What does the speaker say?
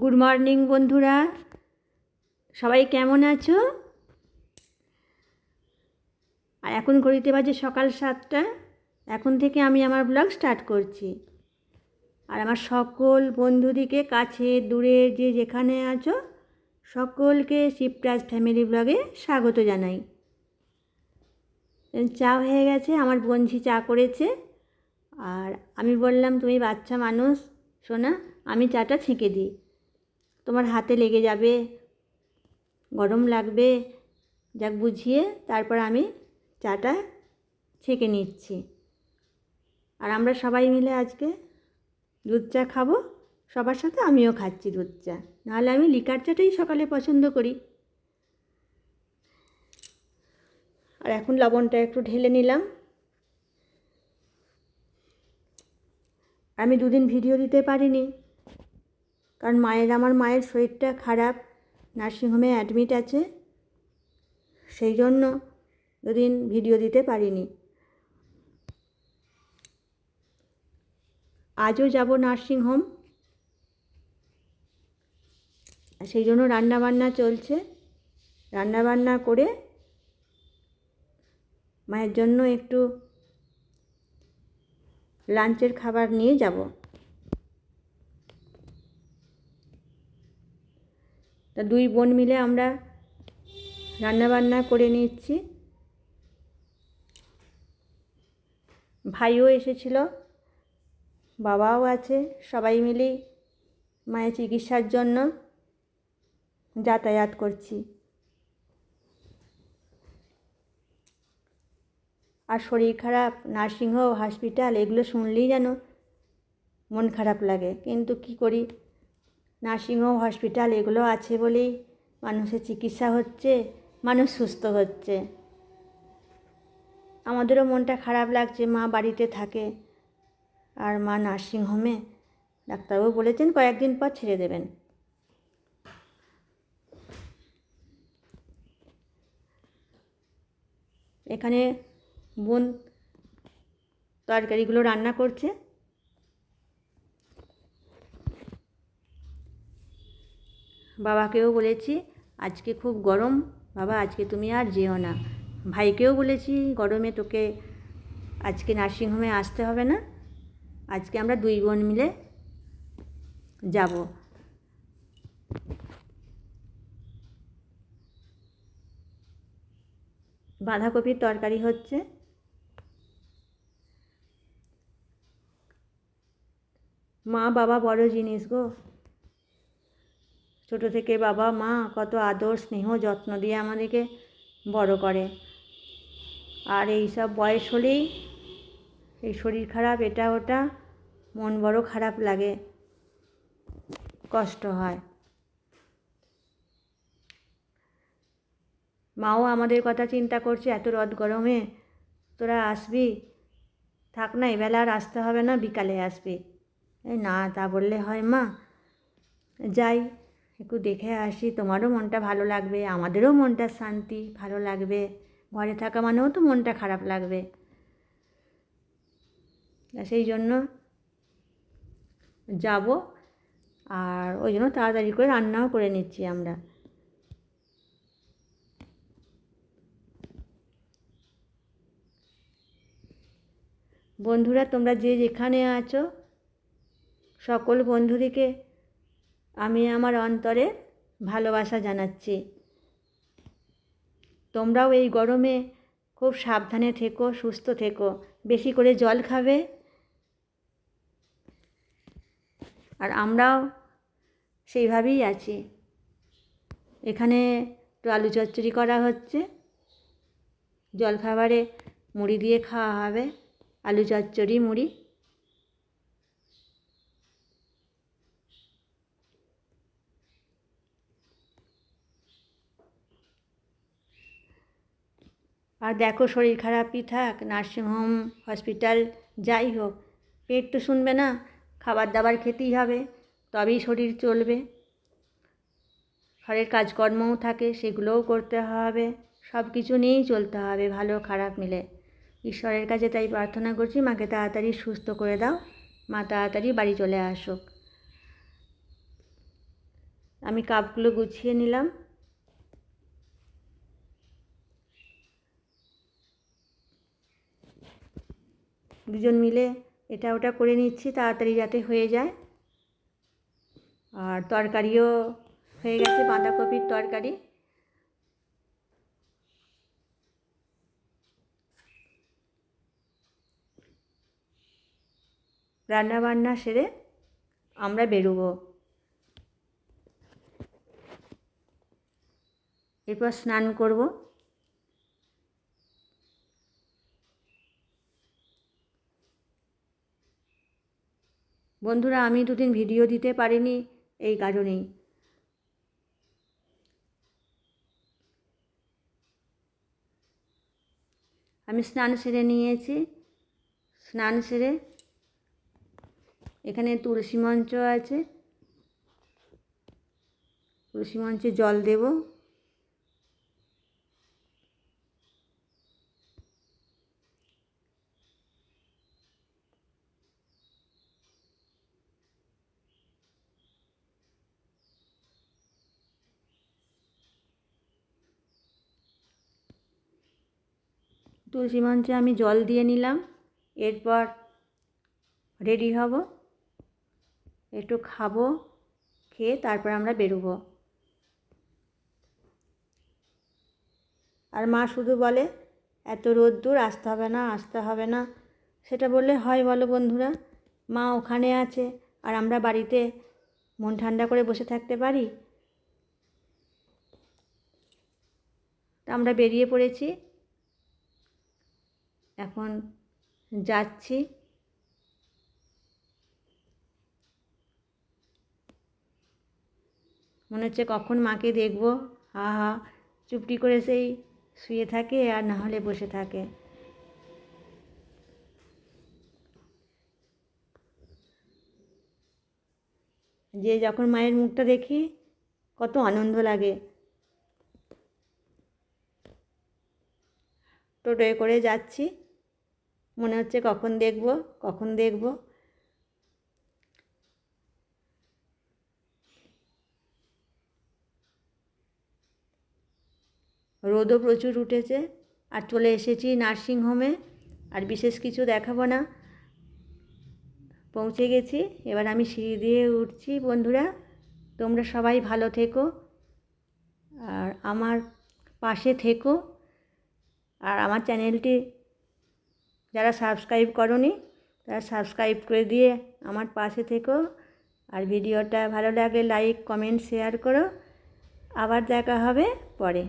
Good morning বন্ধুরা। সবাই কেমন আছো? আর এখন ঘড়িতে বাজে সকাল সাতটা। এখন থেকে আমি আমার ব্লগ স্টার্ট করছি। আর আমার সকল বন্ধুদিকে কাছে, দূরে, যে যেখানে আছো, সকলকে শিবরাজ ফ্যামিলি ব্লগে স্বাগত জানাই। চা হয়ে গেছে, আমার বঞ্ঝি চা করেছে। আর আমি বললাম, তুমি বাচ্চা মানুষ শোনা আমি চাটা ছেঁকে দিই। তোমার হাতে লেগে যাবে, গরম লাগবে। যাক বুঝিয়ে তারপর আমি চাটা ছেঁকে নিচ্ছি। আর আমরা সবাই মিলে আজকে দুধ চা খাব। সবার সাথে আমিও খাচ্ছি দুধ চা। নাহলে আমি লিকার চাটাই সকালে পছন্দ করি। আর এখন লবণটা একটু ঢেলে নিলাম। আমি দুদিন ভিডিও দিতে পারিনি। কারণ মায়ের, আমার মায়ের শরীরটা খারাপ, নার্সিংহোমে অ্যাডমিট আছে। সেই জন্য দুদিন ভিডিও দিতে পারিনি। আজও যাব নার্সিংহোম। সেই জন্য রান্নাবান্না চলছে। রান্নাবান্না করে মায়ের জন্য একটু লাঞ্চের খাবার নিয়ে যাব। তা দুই বোন মিলে আমরা রান্নাবান্না করে নিচ্ছি। ভাইও এসেছিল, বাবাও আছে, সবাই মিলেই মায়ের চিকিৎসার জন্য যাতায়াত করছি। আর শরীর খারাপ, নার্সিংহোম হসপিটাল এগুলো শুনলেই যেন মন খারাপ লাগে। কিন্তু কি করি? নার্সিংহোম, হসপিটাল, এগুলো আছে বলেই মানুষের চিকিৎসা হচ্ছে, মানুষ সুস্থ হচ্ছে। আমাদেরও মনটা খারাপ লাগছে, মা বাড়িতে থাকে আর মা নার্সিংহোমে। ডাক্তারবাবু বলেছেন কয়েকদিন পর ছেড়ে দেবেন। এখানে বোন তরকারিগুলো রান্না করছে। বাবাকেও বলেছি, আজকে খুব গরম, বাবা আজকে তুমি আর যেও না। ভাইকেও বলেছি, গরমে তোকে আজকে নার্সিংহোমে আসতে হবে না, আজকে আমরা দুই বোন মিলে যাব। বাঁধাকপির তরকারি হচ্ছে। মা বাবা বড় জিনিস গো। ছোটো থেকে বাবা, মা কত আদর, স্নেহ, যত্ন দিয়ে আমাদেরকে বড় করে। আর এই সব বয়স হলেই এই শরীর খারাপ, এটা ওটা, মন বড় খারাপ লাগে, কষ্ট হয়। মাও আমাদের কথা চিন্তা করছে, এত রদ গরমে, তোরা আসবি? থাক না, এবেলা আর আসতে হবে না, বিকালে আসবি। না, তা বললে হয় মা। যাই একটু দেখে আসি। তোমারও মনটা ভালো লাগবে, আমাদেরও মনটা শান্তি, ভালো লাগবে। ঘরে থাকা মানেও তো মনটা খারাপ লাগবে। সেই জন্য যাব আর ওই জন্য তাড়াতাড়ি করে রান্নাও করে নিচ্ছি আমরা। বন্ধুরা, তোমরা যে যেখানে আছো, সকল বন্ধুদিকে আমি আমার অন্তরে ভালোবাসা জানাচ্ছি। তোমরাও এই গরমে খুব সাবধানে থেকো, সুস্থ থেকো। বেশি করে জল খাবে। আর আমরাও সেইভাবেই আছি। এখানে একটু আলু চচ্চড়ি করা হচ্ছে। জলখাবারে মুড়ি দিয়ে খাওয়া হবে। আলু চচ্চড়ি, মুড়ি। আর দেখো শরীর খারাপই থাক নার্সিংহোম, হসপিটাল, যাই হোক, পেট তো শুনবে না, খাবার দাবার খেতেই হবে, তবেই শরীর চলবে। ঘরের কাজকর্মও থাকে, সেগুলোও করতে হবে সব কিছু নিয়েই চলতে হবে, ভালো খারাপ মিলে। ঈশ্বরের কাছে তাই প্রার্থনা করছি, মাকে তাড়াতাড়ি সুস্থ করে দাও, মা তাড়াতাড়ি বাড়ি চলে আসুক। আমি কাপগুলো গুছিয়ে নিলাম। দুজন মিলে এটা ওটা করে নিচ্ছি, তাড়াতাড়ি যাতে হয়ে যায়। আর তরকারিও হয়ে গেছে, বাঁধাকপির তরকারি। রান্না বান্না সেরে আমরা বেরোবো। এরপর স্নান করব। বন্ধুরা, আমি দুদিন ভিডিও দিতে পারিনি এই কারণেই। আমি স্নান সেরে নিয়েছি। স্নান সেরে এখানে তুলসী মঞ্চ আছে। তুলসী মঞ্চে জল দেব। তুলসী মঞ্চে আমি জল দিয়ে নিলাম। এরপর রেডি হব। একটু খাব, খেয়ে তারপর আমরা বেরোবো। আর মা শুধু বলে, এত রোদ্দুর, আসতে হবে না, আসতে হবে না। সেটা বললে হয় বলো বন্ধুরা। মা ওখানে আছে, আর আমরা বাড়িতে মন ঠান্ডা করে বসে থাকতে পারি? তা আমরা বেরিয়ে পড়েছি। এখন যাচ্ছি। মনে হচ্ছে কখন মাকে দেখব। হা হা চুপটি করে সেই শুয়ে থাকে আর না হলে বসে থাকে। যে যখন মায়ের মুখটা দেখি, কত আনন্দ লাগে। টোটোয় করে যাচ্ছি। মনে হচ্ছে কখন দেখব কখন দেখব। রোদও প্রচুর উঠেছে, আর চলে এসেছি নার্সিংহোমে, আর বিশেষ কিছু দেখাবো না। পৌঁছে গেছি, এবার আমি সিঁড়ি দিয়ে উঠছি, বন্ধুরা। তোমরা সবাই ভালো থেকো, আর আমার পাশে থেকো, আর আমার চ্যানেলটি যারা সাবস্ক্রাইব করনি, তারা সাবস্ক্রাইব করে দিয়ে আমার পাশে থেকো। আর ভিডিওটা ভালো লাগলে লাইক কমেন্ট শেয়ার করো। আবার দেখা হবে পরে।